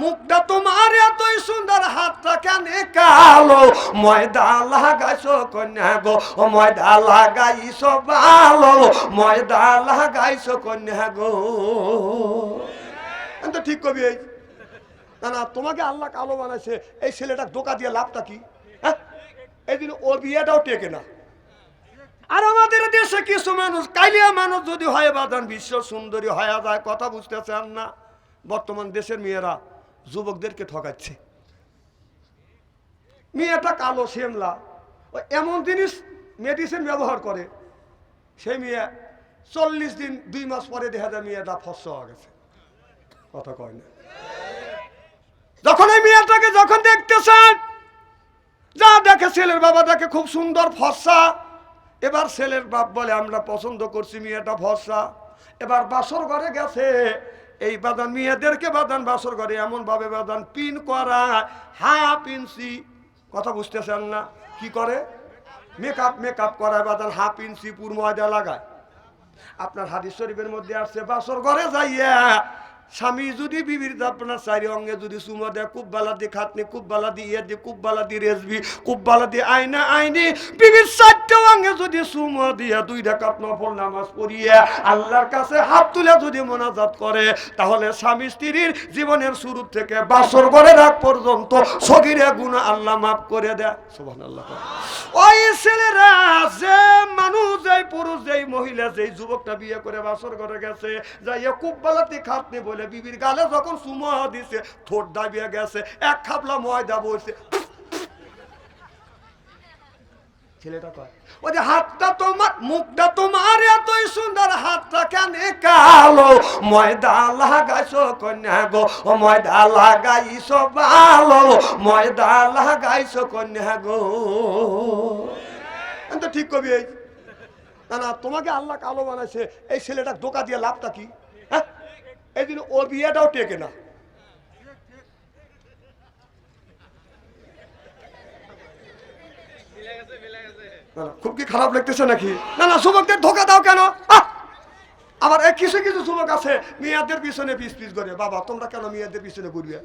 মুখটা তোমার এতই সুন্দর হাতটা কেন কালো? ময়দা লাগাইছো কন্যা গো ও ময়দা লাগাইছো ভালো। ময়দা লাগাইছো কন্যা গো। আমি তো ঠিক কবি এই। না না তোমাকে আল্লাহ কালো বানাইছে। এই ছেলেটা ধোকা দিয়ে লাভটা কি? হ্যাঁ? এই দিন ও বিয়েটাও টেকে না। আর আমাদের দেশে কিছু মানুষ কালিয়া মানুষ যদি হয় বাদান বিশ্ব সুন্দরী হয়ে যায় কথা বুঝতে চান না? বর্তমান দেশের মেয়েরা। যুবকদেরকে ঠকাচ্ছে। মেয়েটা কালো, শ্যামলা। এমন জিনিস মেডিসিন ব্যবহার করে। সেই মেয়ে চল্লিশ দিন, দুই মাস পরে দেখা যায় মেয়েটা ফসা হয়ে গেছে। কথা কয় না। যখন এই মেয়েটাকে যখন দেখতেছেন, যা দেখে ছেলের বাবা দেখে খুব সুন্দর ফর্সা এবার ছেলের বাপ বলে, আমরা পছন্দ করছি মেয়েটা ফর্সা এবার বাসর ঘরে গেছে। এই বাদান মেয়েদেরকে বাদান বাসর করে, এমন ভাবে বাদান পিন করা, হাফ ইঞ্চি, কথা বুঝতেছেন না? কি করে? মেকআপ মেকআপ করায় বাদান হাফ ইঞ্চি পুর ময়দা লাগায়। আপনার হাদিস শরীফের মধ্যে আসছে বাসর ঘরে যাইয়া স্বামী যদি বিবির আপনার চারি অঙ্গে যদি সুমা দেয়, খুব বালা দিয়ে খাতনি, খুব বালা দিয়ে ইয়ে দিয়ে, খুব বালা দিয়ে রেসবি খুব বালা দিয়ে আইনা আইনি বিবির চারটে অঙ্গে যদি সুমা দিয়া দুই ঢাকাত নফল নামাজ পড়িয়া আল্লাহর কাছে হাত তুলে যদি মোনাজাত করে, তাহলে স্বামী স্ত্রীর জীবনের শুরু থেকে বাসর ঘরে রাখ পর্যন্ত সগিরে গুণা আল্লাহ মাফ করে দেয়। সোহান আল্লাহ ওই ছেলেরা যে মানুষ যেই পুরুষ যেই মহিলা যেই যুবকটা বিয়ে করে বাসর ঘরে গেছে, যাইয়া খুব বালাতে খাতনি বলে বিবির গালে যখন সুমা দিছে, ঠোঁট দাবিয়ে গেছে, এক খাপলা ময়দা বসে ছেলেটা কয় গো তো ঠিক কবি এই। না না, তোমাকে আল্লাহ কালো বানাইছে, এই ছেলেটা ধোকা দিয়ে লাভটা কি? হ্যাঁ? এই ও বিয়েটাও টেকে না। খুব কি খারাপ লাগতেছে নাকি? না না ধোকা দাও কেন? আবার কিছু কিছু যুবক আছে, মেয়েদের পিছনে পিস পিস করে। বাবা, তোমরা কেন মেয়েদের পিছনে ঘুরবে?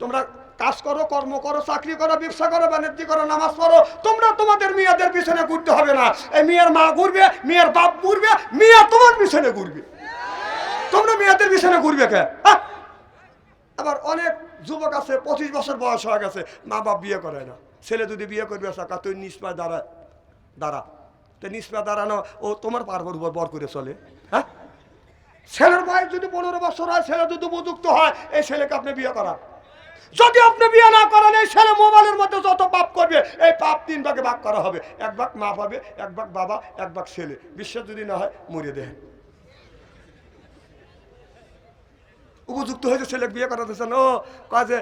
তোমরা কাজ করো, কর্ম করো, চাকরি করো, ব্যবসা করো, বাণিজ্য করো, নামাজ পড়ো। তোমরা তোমাদের মেয়েদের পিছনে ঘুরতে হবে না। এই মেয়ের মা ঘুরবে, মেয়ের বাপ ঘুরবে, মেয়ে তোমার পিছনে ঘুরবে। তোমরা মেয়েদের বিছানা ঘুরবে কে? আহ! আবার অনেক যুবক আছে, পঁচিশ বছর বয়স হয়ে গেছে, মা বাপ বিয়ে করে না। ছেলে যদি বিয়ে করবে, সাকা, তুই নিষ্পায় দাঁড়া দাঁড়া। তো নিষ্পায় দাঁড়ানো, ও তোমার পার্বর উপর বর করে চলে। হ্যাঁ? ছেলের বয়স যদি পনেরো বছর হয়, ছেলে যদি উপযুক্ত হয়, এই ছেলেকে আপনি বিয়ে করা যদি আপনি বিয়ে না করেন, এই ছেলে মোবাইলের মধ্যে যত পাপ করবে, এই পাপ তিন ভাগে ভাগ করা হবে। এক ভাগ মা পাবে এক ভাগ বাবা, এক ভাগ ছেলে। বিশ্বাস যদি না হয় মরিয়ে দেন। উপযুক্ত হয়েছে ছেলে বিয়ে করাতেছেন ও কাজে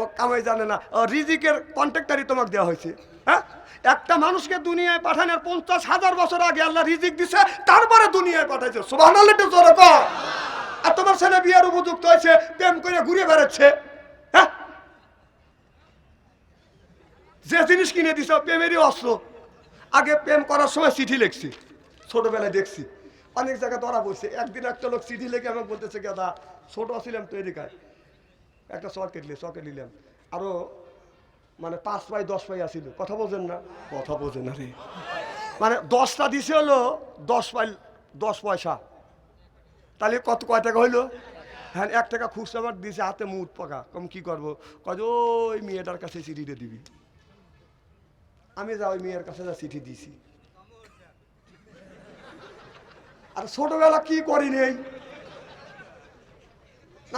ও কামাই জানে না। রিজিকের কন্ট্রাক্টারই তোমাকে দেওয়া হয়েছে। হ্যাঁ? একটা মানুষকে দুনিয়ায় পাঠানোর পঞ্চাশ হাজার বছর আগে আল্লাহ রিজিক দিছে, তারপরে দুনিয়ায় পাঠাইছে। সুবাহ আর তোমার ছেলে বিয়ের উপযুক্ত হয়েছে, প্রেম করে ঘুরে বেড়াচ্ছে। হ্যাঁ? যে জিনিস কিনে দিছ প্রেমেরই অস্ত্র। আগে প্রেম করার সময় চিঠি লিখছি, ছোটবেলায় দেখছি। অনেক জায়গায় ধরা পড়ছে। একদিন একটা লোক চিঠি লিখে আমাকে বলতেছে দাদা ছোট ছিলাম তৈরি কাজ একটা সকেট নিলে সকেট নিলাম। আরও মানে পাঁচ পাই দশ পাই আসিল কথা বোঝেন না? কথা বোঝেন না রে। মানে দশটা দিছে হলো দশ পাই দশ পয়সা। তাহলে কত, কয় টাকা হইল? হ্যাঁ এক টাকা খুচরা আমার দিছে হাতে মুখ পাকা। কম কি করব? কয় ওই মেয়েটার কাছে চিঠিটা দিবি। আমি যা ওই মেয়ের কাছে যা চিঠি দিছি। আর ছোটবেলা কি করি নেই?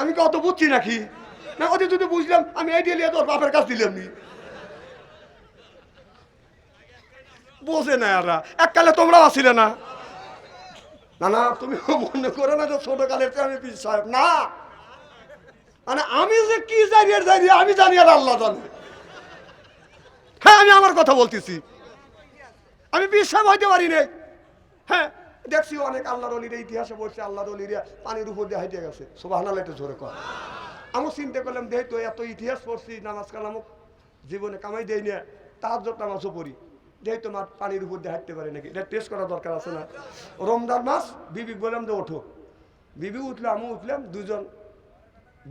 আমি কি অত বুঝছি নাকি? না ওদের যদি বুঝলাম, আমি এই দিয়ে তোর বাপের কাছ দিলাম নি। বোঝে না এরা, এককালে তোমরাও আসিলে না। না না, তুমি মনে করো না যে ছোট কালের আমি পীর সাহেব। না। মানে আমি যে কি জানি আর জানি, আমি জানি আর আল্লাহ জানে। হ্যাঁ আমি আমার কথা বলতেছি। আমি সাহেব হইতে পারি নাই। হ্যাঁ দেখছি অনেক আল্লাহর অলিরা ইতিহাসে বসে আল্লাহর অলিরা পানির উপর দিয়ে হাইটে গেছে। সোবাহানাল এটা জোরে কর আমি চিন্তা করলাম দেহ তো এত ইতিহাস পড়ছি, নামাজ কালামক জীবনে কামাই দেয় না তাহার নামাজও পড়ি। যেহেতু তোমার পানির উপর দিয়ে হাঁটতে পারে নাকি, এটা টেস্ট করা দরকার আছে না। রমজান মাস, বিবি বললাম যে ওঠো। বিবি উঠল আমি উঠলাম, দুজন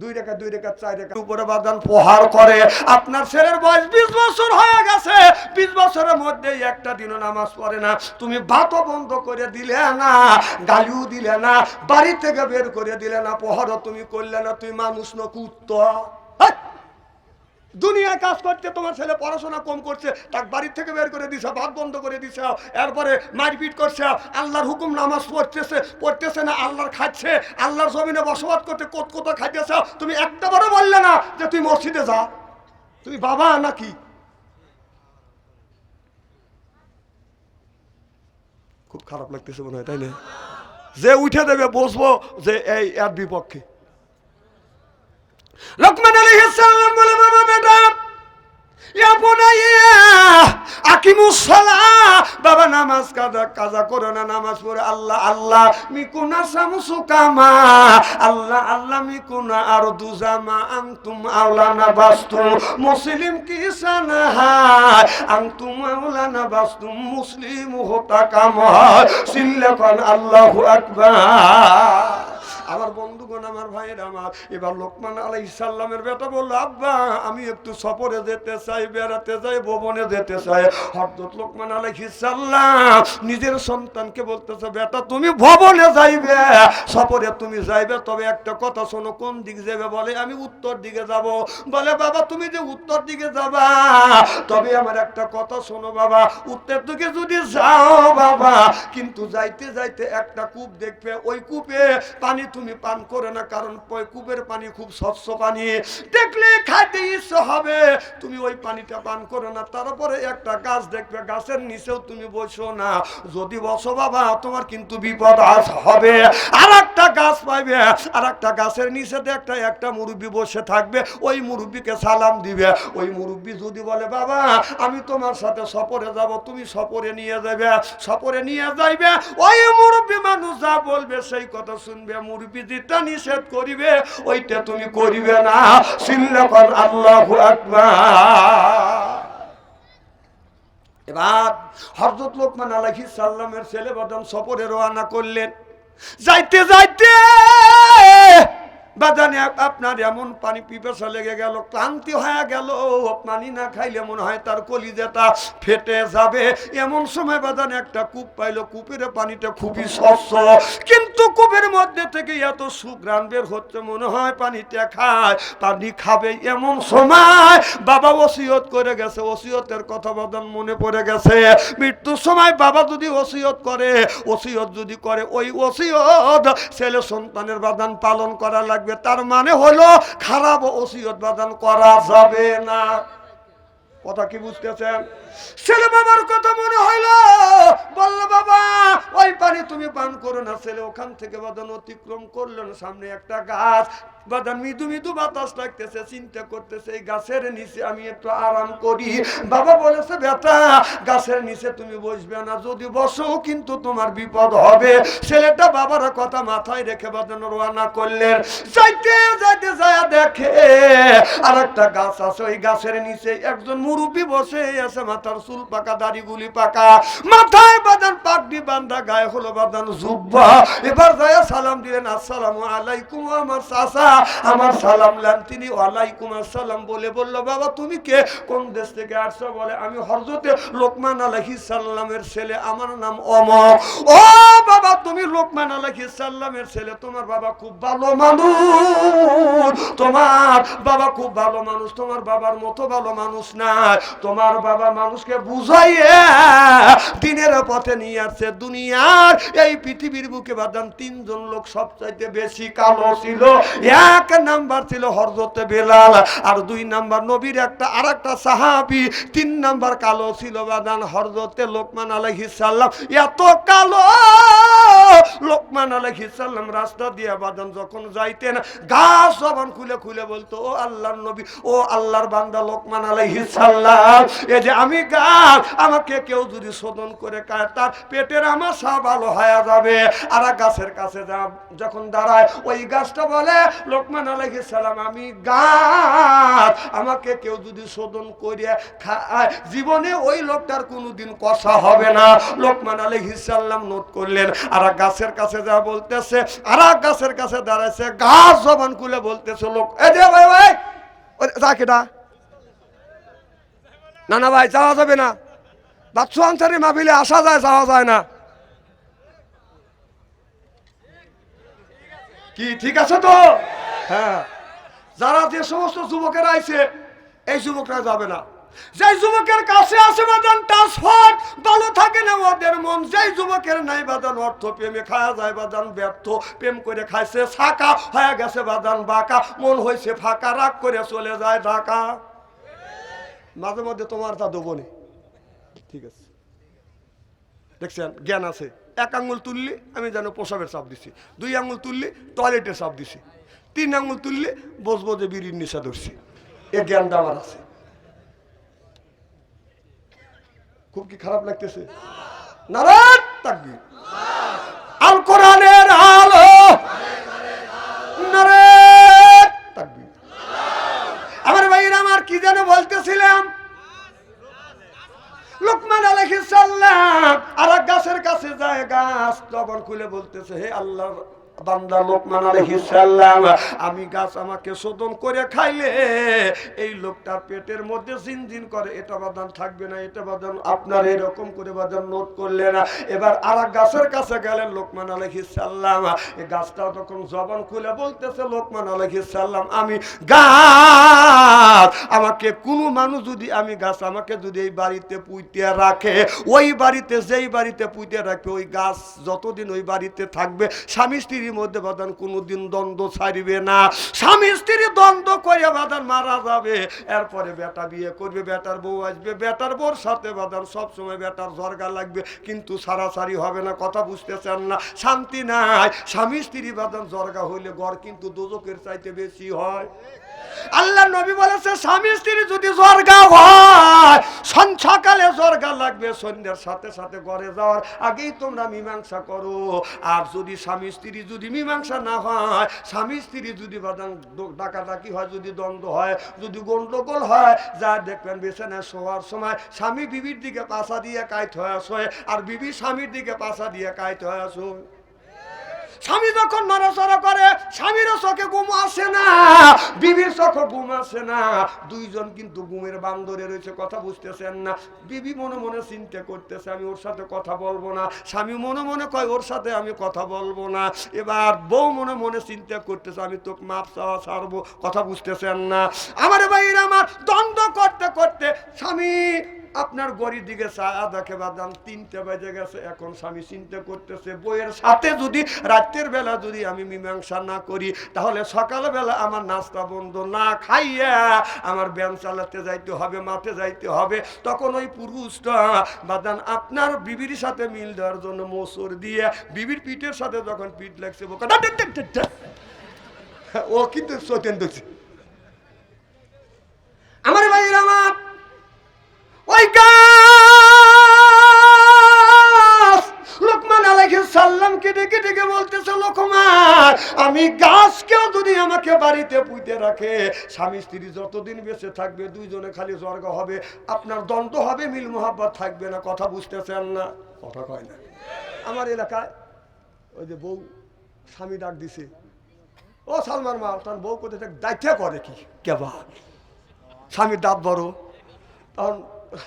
দুই রেখা দুই রেখা, চার রেখা উপরে বাদান প্রহার করে। আপনার ছেলের বয়স বিশ বছর হয়ে গেছে। বিশ বছরের মধ্যে একটা দিনও নামাজ পড়ে না। তুমি ভাতও বন্ধ করে দিলে না, গালিও দিলে না, বাড়ি থেকে বের করে দিলে না, প্রহারও তুমি করলে না, তুই মানুষ ন কুত্ত! দুনিয়ায় কাজ করতে তোমার ছেলে পড়াশোনা কম করছে, তাকে বাড়ির থেকে বের করে দিছে, ভাত বন্ধ করে দিছে, এরপরে মারপিট করছে, আল্লাহর হুকুম নামাজ পড়তেছে পড়তেছে না, আল্লাহর খাচ্ছে, আল্লাহর জমিনে বসবাস করতে কোত কোথা খাইতেছে, তুমি একটা বারও বললে না যে তুই মসজিদে যা। তুমি বাবা নাকি? খুব খারাপ লাগতেছে মনে হয়, তাই না? যে উঠে দেবে, বসবো যে এই এর বিপক্ষে। লোকমান আলাইহিস সালাম বলে, বাবা, বেটা বাবা, নামাজ কাজা কাজা করো না, নামাজ পড়ে, আল্লাহ আল্লাহ, মিকুনা সামসু কামা, আল্লাহ আল্লাহ, মিকুনা আর দুজামা আনতুম আওলানা বাস্তুম মুসলিম কি সানাহায় আনতুম আওলানা বাস্তুম মুসলিম হতা কামা সিল্লাকান আল্লাহু আকবার। আমার বন্ধুগণ, আমার ভাইয়ের, আমার এবার লোকমান আলাই সাল্লামের বেটা বলল, আব্বা, আমি একটু সফরে যেতে চাই, বেড়াতে যাই, ভবনে যেতে চাই। হরদত লোকমান আলাই সাল্লাম নিজের সন্তানকে বলতেছে, বেটা, তুমি ভবনে যাইবে, সফরে তুমি যাইবে, তবে একটা কথা শোনো, কোন দিক যাবে বলে? আমি উত্তর দিকে যাব। বলে, বাবা, তুমি যে উত্তর দিকে যাবা, তবে আমার একটা কথা শোনো, বাবা, উত্তর দিকে যদি যাও, বাবা, কিন্তু যাইতে যাইতে একটা কূপ দেখবে, ওই কূপে পানি তুমি পান করে না কারণ কূপের পানি খুব স্বচ্ছ পানি। দেখলে তুমি ওই পানিটা পান করো না, তারপরে একটা গাছ দেখবে, গাছের নিচেও তুমি বসো না। যদি বসো বাবা, তোমার কিন্তু বিপদ আস হবে। আর একটা গাছ পাইবে আর একটা গাছের একটা একটা মুরব্বী বসে থাকবে, ওই মুরব্বীকে সালাম দিবে। ওই মুরব্বী যদি বলে, বাবা, আমি তোমার সাথে সফরে যাব, তুমি সফরে নিয়ে যাবে, সফরে নিয়ে যাইবে। ওই মুরব্বী মানুষ যা বলবে, সেই কথা শুনবে। মুরব্বী যেটা নিষেধ করিবে, ওইটা তুমি করিবে না। আল্লাহু এবার হরজত লোকমান আলাইহিস সাল্লামের ছেলে বদন সফরে রওনা করলেন। যাইতে যাইতে! আপনার এমন পানি পিপাসা লেগে গেল, ক্লান্তি হয়ে গেল, পানি না খাইলে মনে হয় তার কলিজাটা ফেটে যাবে। এমন সময় বাজানে একটা কূপ পাইলো, কূপের পানিটা খুবই স্বচ্ছ। কিন্তু কূপের মধ্যে থেকে এত সুগ্রাণ বের হচ্ছে, মনে হয় পানিটা খায়, পানি খাবে। এমন সময় বাবা ওসিয়ত করে গেছে, ওসিয়তের কথা বাদান মনে পড়ে গেছে। মৃত্যুর সময় বাবা যদি ওসিয়ত করে, ওসিয়ত যদি করে, ওই ওসিয়ত ছেলে সন্তানের বাদান পালন করা লাগবে। তার মানে হলো খারাপ ওসিয়ত বাদান করা যাবে না। কথা কি বুঝতেছেন? ছেলে বাবার কথা মনে হইল পানি তুমি পান না ছেলে ওখান থেকে বাদান অতিক্রম করলেন সামনে একটা গাছ বাদান মৃদু মৃদু বাতাস লাগতেছে, চিন্তা করতেছে, এই গাছের নিচে আমি একটু আরাম করি। বাবা বলেছে, বেটা, গাছের নিচে তুমি বসবে না। যদি বসো, কিন্তু তোমার বিপদ হবে। ছেলেটা বাবার কথা মাথায় রেখে বাদান রোয়ানা করলেন। যাইতে যাইতে যায় দেখে আর একটা গাছ আছে। ওই গাছের নিচে একজন মুরব্বী বসে আছে, মাথার চুল পাকা, দাড়িগুলি পাকা। মাথায় বাদান পাগড়ি বান্ধা গায়ে হলো বাদান জুব্বা এবার যায় সালাম দিলেন, আসসালামু আলাইকুম আমার চাচা। আমার সালাম লান তিনি, ওয়ালাইকুম আসসালাম। বলে বলল, বাবা, তুমি কে? কোন দেশ থেকে আসছো? বলে, আমি হরজতে লোকমান আলাইহিস সাল্লামের ছেলে, আমার নাম অমর। ও বাবা, তুমি লোকমান আলাইহিস সাল্লামের ছেলে, তোমার বাবা খুব ভালো মানুষ। তোমার বাবা খুব ভালো মানুষ, তোমার বাবার মতো ভালো মানুষ না। তোমার বাবা মানুষকে বুঝাইয়ে দিনের পথে নিয়ে আসছে, দুনিয়ার এই পৃথিবীর বুকে বাদান তিনজন লোক সবচাইতে বেশি কালো ছিল। এক নাম্বার ছিল হরজতে বেলাল, আর দুই নাম্বার নবীর একটা আর একটা সাহাবি, তিন নাম্বার কালো ছিল বাদান হরজতে লোকমান আলাইহিস সাল্লাম এত কালো! লোকমান আলাইহিস সাল্লাম রাস্তা দিয়ে বাদান যখন যাইতেন গাছ জবান খুলে খুলে বলতো, ও আল্লাহর নবী, ও আল্লাহর বান্দা লোকমান আলাইহিস সালাম এই যে আমি গাছ আমাকে কেউ যদি শোধন করে কায় তার পেটের আমার সব ভালো হয়ে যাবে। আর গাছের কাছে যখন দাঁড়ায়, ওই গাছটা বলে, লোকমান আলাইহিস সালাম, আমি গাছ। আমাকে কেউ যদি শোধন করে খায়, জীবনে ওই লোকটার কোনোদিন কষা হবে না। লোকমান আলাইহিস সালাম নোট করলেন। আর গাছের কাছে যা বলতেছে, আর গাছের কাছে দাঁড়াইছে, গাছ জবান খুলে বলতেছে লোক এই যে ভাই ভাই ওই না না ভাই, যাওয়া যাবে না। বাচ্চু আনসারি মাহবিলে আসা যায়, যাওয়া যায় না। কি, ঠিক আছে তো? হ্যাঁ। যারা যে সমস্ত যুবকেরা আইছে, এই যুবকরা যাবে না। যে যুবকের কাছে আছে বাদান ট্রান্সফার ভালো থাকে না ওদের মন। যেই যুবকের নাই বাদান, অর্থ প্রেমে খাওয়া যায় বাদান, ব্যর্থ, প্রেম করে খাইছে ছাকা হয়ে গেছে বাদান, বাঁকা। মন হয়েছে ফাঁকা, রাগ করে চলে যায় ঢাকা। মাঝে মধ্যে তোমার তা দেবো ঠিক আছে। দেখছেন? জ্ঞান আছে। এক আঙুল তুললি, আমি যেন প্রসাবের চাপ দিছি। দুই আঙুল তুললি, টয়লেটের চাপ দিছি। তিন আঙুল তুললি, বসবো যে বিড়ির নিশা ধরছি। এ জ্ঞানটা আমার আছে। খুব কি খারাপ লাগতেছে? আমার আমার কি যেন বলতেছিলাম? লোকমান আলাইহিস আর গাছের কাছে যায় গাছ তখন খুলে বলতেছে, হে আলাইহিস আমি গাছ আমাকে শোধন করে খাইলে এই লোকটার পেটের মধ্যে জিনজিন করে, এটা বাদান থাকবে না, এটা বাদান আপনার এরকম করে বাদান নোট করলে না। এবার আর গাছের কাছে গেলেন লোকমান আলাইহিস সালাম, এই গাছটা তখন জবান খুলে বলতেছে, লোকমান আলাইহিস সালাম, আমি গাছ আমাকে, কোনো মানুষ যদি আমি গাছ আমাকে যদি এই বাড়িতে পুঁতে রাখে, ওই বাড়িতে, যেই বাড়িতে পুঁতে রাখবে ওই গাছ যতদিন ওই বাড়িতে থাকবে, স্বামী স্ত্রীর মধ্যে বাদান কোনোদিন দ্বন্দ্ব ছাড়িবে না। স্বামী স্ত্রী দ্বন্দ্ব করে বাদান মারা যাবে। এরপরে বেটা বিয়ে করবে, বেটার বউ আসবে, বেটার বউর সাথে বাদান সবসময় বেটার জর্গা লাগবে, কিন্তু সারাসারি হবে না, কথা বুঝতেছেন না, শান্তি নাই। স্বামী স্ত্রী বাদান জর্গা হইলে ঘর কিন্তু দুজকের চাইতে বেশি হয়। আল্লাহ নবী বলেছে, স্বামী স্ত্রী যদি জর্গা হয় সন সকালে জর্গা লাগবে, সন্ধ্যের সাথে সাথে ঘরে যাওয়ার আগেই তোমরা মীমাংসা করো। আর যদি স্বামী স্ত্রী যদি মীমাংসা না হয়, স্বামী স্ত্রী যদি ডাকাডাকি হয়, যদি দ্বন্দ্ব হয়, যদি গন্ডগোল হয়, যা দেখবেন বিছানায় শোয়ার সময় স্বামী বিবির দিকে পাশা দিয়ে কাইত হয়ে শোয় আর বিবি স্বামীর দিকে পাশা দিয়ে কাইত হয়ে শোয় স্বামী যখন নড়াচড়া করে, স্বামীরও চোখে ঘুম আসে না, বিবির চোখে ঘুম আসে না। দুইজন কিন্তু ঘুমের বান্দরে রয়েছে, কথা বুঝতেছেন না। বিবি মনে মনে চিন্তা করতেছে, আমি ওর সাথে কথা বলব না। স্বামী মনে মনে কয়, ওর সাথে আমি কথা বলব না। এবার বউ মনে মনে চিন্তা করতেছে, আমি তোকে মাপ চাওয়া ছাড়বো। কথা বুঝতেছেন না। আমার ভাইয়ের, আমার দ্বন্দ্ব করতে করতে স্বামী আপনার গড়ির দিকে চা দেখে বাদাম তিনটে বেজে গেছে, এখন স্বামী চিন্তা করতেছে, বইয়ের সাথে যদি রাত্রের বেলা যদি আমি মীমাংসা না করি, তাহলে সকালবেলা আমার নাস্তা বন্ধ না খাইয়া আমার ব্যায়াম চালাতে যাইতে হবে, মাঠে যাইতে হবে তখন ওই পুরুষটা বাদান আপনার বিবির সাথে মিল দেওয়ার জন্য মোসর দিয়ে বিবির পিঠের সাথে যখন পিঠ লাগছে। ও কিন্তু সত্যেন আমার ভাইয়ের আমার ওই গাছ লোকমান আলাইহিস সালামকে ডেকে ডেকে বলতেছে, লোকমান, আমি গাছকেও যদি আমাকে বাড়িতে পুঁতে রাখে, স্বামী স্ত্রী যতদিন বেঁচে থাকবে, দুইজনে খালি স্বর্গ হবে, আপনার দ্বন্দ্ব হবে, মিল মোহাব্বত থাকবে না। কথা বুঝতেছেন না? কথা কয় না। আমার এলাকায় ওই যে বউ, স্বামী ডাক দিছে। ও সালমান মা, তার বউ কোথায় দায়িত্ব করে কি? কেবা স্বামীর দাঁত বড়। তখন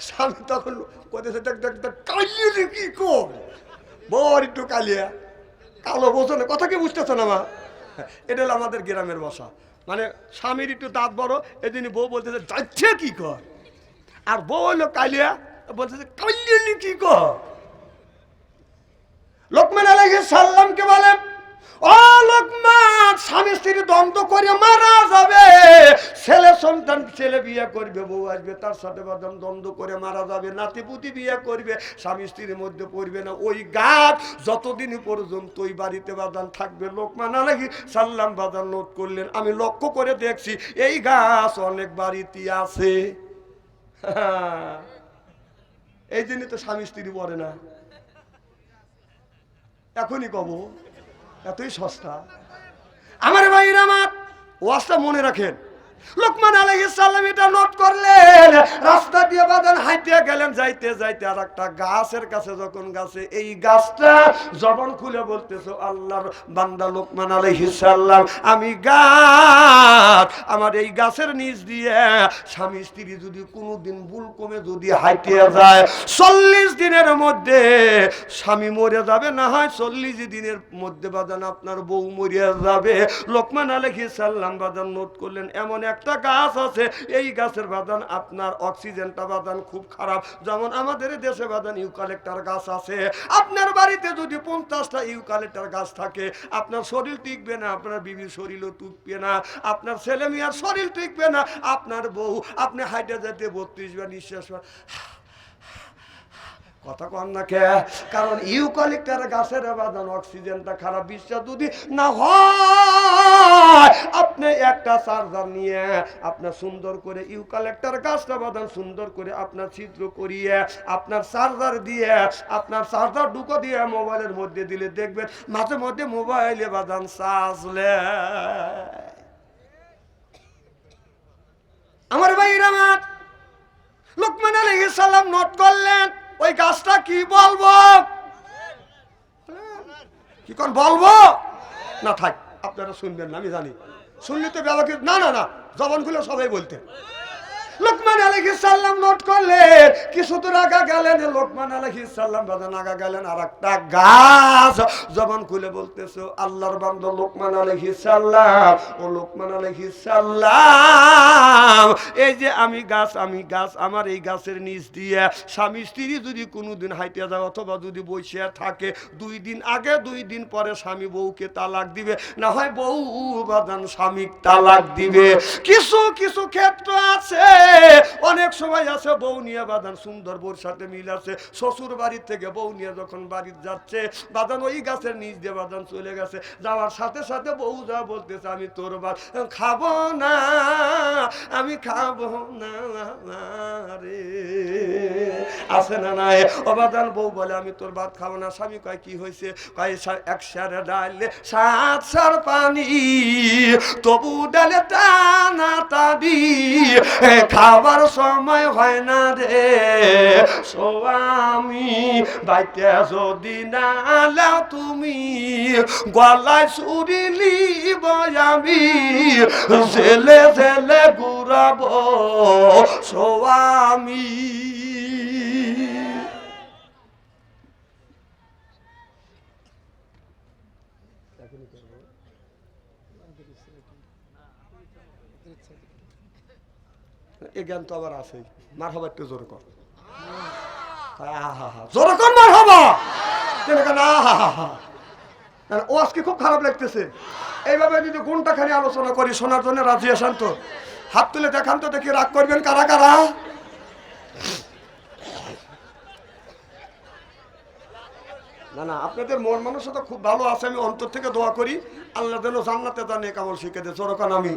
স্বামী তখন কোথায় দেখ দেখ দেখ, কালিয়ে কি কর বর একটু কালিয়া। কালো বোঝনে, কথা কি বুঝতেছ না মা? এটা হলো আমাদের গ্রামের বাসা মানে স্বামীর একটু দাঁত বড়, এদিন বউ বলতেছে, যাচ্ছে কি কর? আর বউ হলো কালিয়া, বলতেছে, কালিয়ে কি কর? লোকমান আলাইহিস সালামকে বলে, ও লোকমান, স্বামী স্ত্রী দ্বন্দ্ব করে মারা যাবে। ছেলে সন্তান, ছেলে বিয়ে করবে, বউ আসবে, তার সাথে বাদাম দ্বন্দ্ব করে মারা যাবে নাতি পুতি বিয়ে করবে, স্বামী স্ত্রীর মধ্যে পড়বে না। ওই গাছ যতদিন পর্যন্ত ওই বাড়িতে বাদান থাকবে, লোকমান আলাহি সাল্লাম বাদান নোট করলেন। আমি লক্ষ্য করে দেখছি, এই গাছ অনেক বাড়িতে আছে। এই জন্য তো স্বামী স্ত্রী পড়ে না। এখনই কব, এতই সস্তা। আমার ভাইরা আমার ওয়াজটা মনে রাখেন লোকমান আলাইহিস সালাম এটা নোট করলেন, রাস্তা দিয়ে বাদান হাইতে গেলেন, যাইতে যাইতে আর একটা গাছের কাছে যখন গাছে, এই গাছটা জবান খুলে বলতেছো, আল্লাহর বান্দা লোকমান আলাইহিস সালাম, আমি গাছ, আমার এই গাছের নিচ দিয়ে স্বামী স্ত্রী যদি কোনোদিন ভুল কমে যদি হাইতে যায়, চল্লিশ দিনের মধ্যে স্বামী মরে যাবে, না হয় চল্লিশ দিনের মধ্যে বাদান আপনার বউ মরিয়া যাবে। লোকমান আলাইহিস সালাম বাদান নোট করলেন, এমন একটা গাছ আছে, এই গাছের বাদান আপনার অক্সিজেনটা বাদান খুব খারাপ। যেমন আমাদের দেশে বাদান ইউকালেক্টার গাছ আছে। আপনার বাড়িতে যদি পঞ্চাশটা ইউকালেক্টার গাছ থাকে, আপনার শরীর টিকবে না, আপনার বিবির শরীরও টুকবে না, আপনার ছেলে মেয়ের শরীর টিকবে না, আপনার বউ, আপনি হাইটে যেতে বত্রিশ বা নিঃশ্বাস কথা কন না কে? কারণ ইউকালিপ্টার গাছের বাদান অক্সিজেনটা খারাপ বিশ্বাস যদি না হয়। আপনি একটা চার্জার নিয়ে আপনার সুন্দর করে ইউকালেক্টার গাছটা বাদান সুন্দর করে আপনার ছিদ্র করিয়ে, আপনার চার্জার দিয়ে, আপনার চার্জার ঢুকো দিয়ে মোবাইলের মধ্যে দিলে দেখবেন মাঝে মধ্যে মোবাইলে বাদান চার্জলে আমার ভাই রামাত লোকমান আলাইহিস সালাম নোট করলেন ওই গাছটা কি বলব? কি কর বলব? না, থাক, আপনারা শুনবেন না, আমি জানি। শুনলে তো ব্যবহার না না না জবান খুলে সবাই বলতেন। লোকমান আলাইহিস সালাম নোট করলেন কিছু দূর আগা গেলেন? লোকমান আলাইহিস সালাম বাদান আগা গেলেন আর একটা গাছ জবান খুলে বলতেছো, আল্লাহর বান্দা লোকমান আলাইহিস সালাম, ও লোকমান আলাইহিস সালাম, এই যে আমি গাছ আমি গাছ, আমার এই গাছের নিচ দিয়ে স্বামী স্ত্রী যদি কোনোদিন হাইতে যায় অথবা যদি বসে থাকে, দুই দিন আগে, দুই দিন পরে স্বামী বউকে তালাক দিবে। না হয় বউ বাদান স্বামী তালাক দিবে। কিছু কিছু ক্ষেত্র আছে অনেক সময় আছে বউ নিয়ে বাদান সুন্দর বউর সাথে মিল আছে। শ্বশুর বাড়ির থেকে বউ নিয়ে যখন বাড়ির যাচ্ছে বাদান ওই গাছের নিচ দিয়ে বাদান চলে গেছে। যাওয়ার সাথে সাথে বউ যা বলতেছে আমি তোর বাদ খাব না আমি খাব না রে। আছে না নাই? অবাদান বউ বলে আমি তোর ভাত খাব না। স্বামী কয় কি হয়েছে? কয় এক সারে ডালে সাত সার পানি তবু ডালে টানা এ, খাবার সময় হয় না রে। স্বামী বাইতে যদি না তুমি, গলায় সুরিলি আমি। জেলে জেলে ঘুরাবো স্বামী এ জ্ঞান তো আবার আছেই। মার হবা একটু জোর কর। জোর কর মার হবা ও আজকে খুব খারাপ লাগতেছে। এইভাবে যদি গুণটা খানি আলোচনা করি, শোনার জন্য রাজি আসান তো? হাত তুলে দেখান তো দেখি রাগ করবেন কারা কারা? না না আপনাদের মন মানুষতা খুব ভালো আছে, আমি অন্তর থেকে দোয়া করি। আল্লাহ যেন জান্নাতে তা নেক আমল শিখে দে চরকান আমি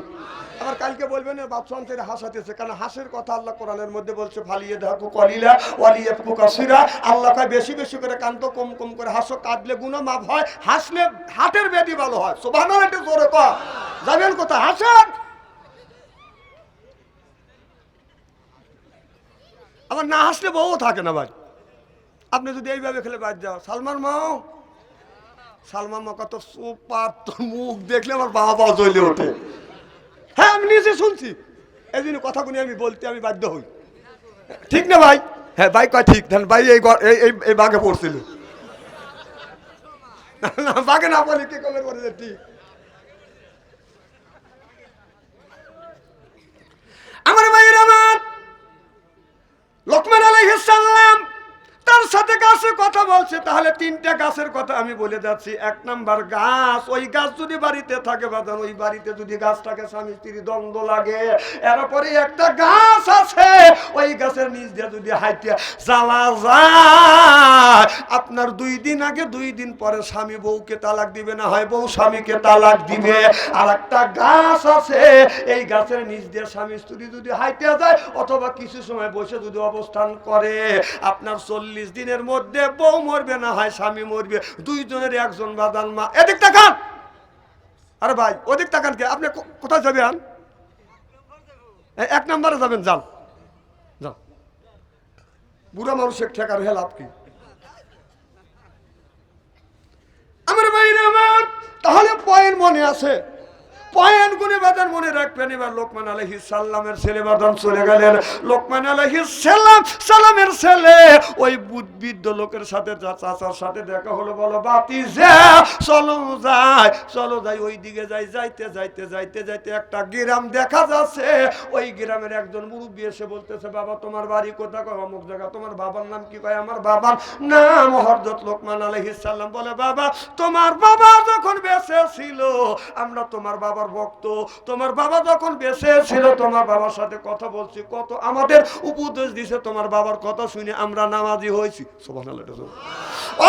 আবার কালকে বলবেন বাদশাহ থেকে হাসাতেছে কারণ হাসের কথা আল্লাহ কোরআনের মধ্যে বলছে, ফালিয়ে দেখো কলিলা ওয়ালিয়ে কাসিরা। আল্লাহ কয়, বেশি বেশি করে কান্ত কম কম করে হাসো, কাঁদলে গুণা মাপ হয়, হাসলে হাটের বেদি ভালো হয়। সোভানার একটা জোরে কর যাবেন কোথায়? হাসেন! আবার না হাসলে বউ থাকে না ভাই। আপনি যদি এইভাবে খেলে বাদ যাও। সালমান মাও। সালমান মা কত সুপার, তোর মুখ দেখলে আমার বাবা বাবা জ্বলে ওঠে। হ্যাঁ আমি নিজে শুনছি। এই জন্য কথাগুলি আমি বলতে আমি বাধ্য হই। ঠিক না ভাই? হ্যাঁ ভাই কয় ঠিক। ধান ভাই এই এই এই- বাঘে পড়ছিল। না বাঘে না বলে কে করলে করে ঠিক আমার ভাইয়ের আমার লোকমান আলাইহিস সালাম তার সাথে কাছে কথা বলছে, তাহলে তিনটা গাছের কথা আমি বলে যাচ্ছি। এক নাম্বার গাছ, ওই গাছ যদি বাড়িতে থাকে বাদান ওই বাড়িতে যদি গাছটাকে স্বামী স্ত্রী দ্বন্দ্ব লাগে। এরপরে একটা গাছ আছে, ওই গাছের নিচ দিয়ে যদি হাইতে জ্বালা যায়, আপনার দুই দিন আগে, দুই দিন পরে স্বামী বউকে তালাক দিবে না হয় বউ স্বামীকে তালাক দিবে। আর একটা গাছ আছে, এই গাছের নিচ দিয়ে স্বামী স্ত্রী যদি হাইতে যায়, অথবা কিছু সময় বসে যদি অবস্থান করে, আপনার চল্লিশ দিনের মধ্যে বউ মরবে না হয় স্বামী মরবে দুইজনের একজন বাদান মা। এদিক তাকান আরে ভাই ওদিক তাকান কে? আপনি কোথায় যাবেন? এক নম্বরে যাবেন যান। যান। বুড়া মানুষের ঠেকার হেলাপ কি? আমার বাইরে আমার। তাহলে পয়েন্ট মনে আছে। পয়েন্ট গুনে মনে রাখবেন। এবার লোকমান আলহি সাল্লামের ছেলে চলে গেলেন। লোকমান আলহি সাল্লাম ছেলে, ওই লোকের সাথে চাচার সাথে দেখা হলো, বলো, বাতি যা, চলো যাই চলো যাই ওই দিকে যাই, যাইতে যাইতে যাইতে যাইতে একটা গ্রাম দেখা যাচ্ছে। ওই গ্রামের একজন মুরব্বী এসে বলতেছে, বাবা, তোমার বাড়ি কোথা কয়, অমুক জায়গা। তোমার বাবার নাম কি? কয়, আমার বাবার নাম হরদত লোকমান আলহিস সাল্লাম। বলে, বাবা, তোমার বাবা যখন বেঁচে ছিল, আমরা তোমার বাবার ভক্ত তোমার বাবা যখন বেঁচে ছিল, তোমার বাবার সাথে কথা বলছি, কত আমাদের উপদেশ দিছে, তোমার বাবার কথা শুনে আমরা নামাজি হয়েছি বলো।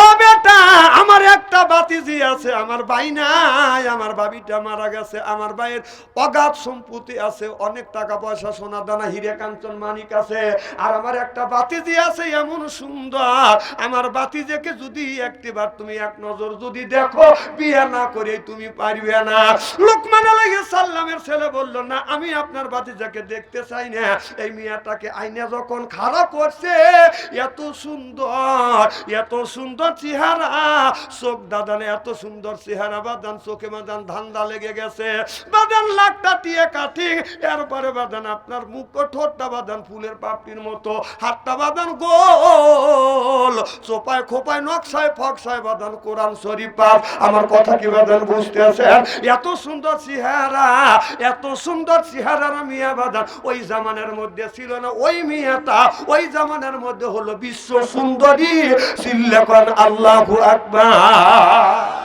ও বেটা, আমার একটা বাতিজি আছে, আমার ভাই নাই, আমার বাবিটা মারা গেছে, আমার ভাইয়ের অগাধ সম্পত্তি আছে, অনেক টাকা পয়সা সোনা দানা, হিরে কাঞ্চন মানিক আছে, আর আমার একটা বাতিজি আছে, এমন সুন্দর। আমার বাতিজাকে যদি একটিবার তুমি এক নজর যদি দেখো, বিয়ে না করে তুমি পারবে না। লোকমান আলাইহিস সাল্লামের ছেলে বলল, না, আমি আপনার বাতিজাকে দেখতে চাই না। এই মিয়াটাকে আইনে যখন খারাপ করছে, এত সুন্দর এত সুন্দর চেহারা। চোখ দাদানে এত সুন্দর চেহারা, বাদান চোখে বাদান ধান্দা লেগে গেছে। বাদান লাখটা দিয়ে কাঠি, এরপরে বাদান আপনার মুখ ঠোঁটটা বাদান ফুলের পাপড়ির মতো, হাতটা বাদান গোল। চোপায় খোপায়, নকশায় ফকশায় বাদান কোরআন শরীফ আমার কথা কি বাদান বুঝতে আছেন? এত সুন্দর চেহারা, এত সুন্দর চেহারার মিয়া বাদান ওই জামানের মধ্যে ছিল না, ওই মিয়াটা ওই জামানের মধ্যে হলো বিশ্ব সুন্দরী। সিল্লেখন আল্লাহু আকবার।